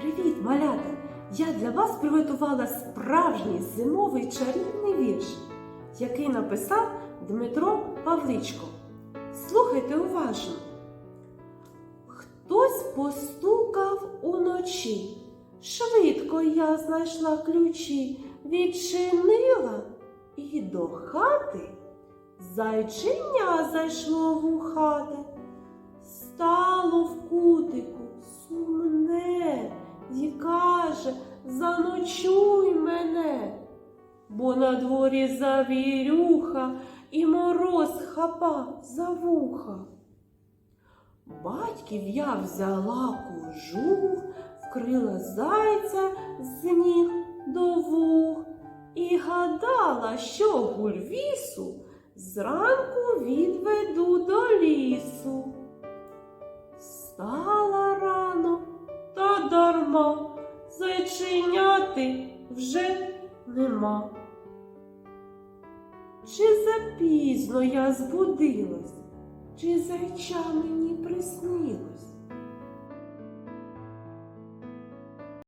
Привіт, малята! Я для вас приготувала справжній зимовий чарівний вірш, який написав Дмитро Павличко. Слухайте уважно. Хтось постукав уночі. Швидко я знайшла ключі, відчинила і до хати зайчиня зайшло в хати. Стало заночуй мене, бо на дворі завірюха і мороз хапа за вуха. Батьків я взяла кожух, вкрила зайця з ніг до вух і гадала, що гульвісу зранку відведу до лісу. Стала рано та дарма, зайчиняти вже нема. Чи запізно я збудилась, чи зайча мені приснилось?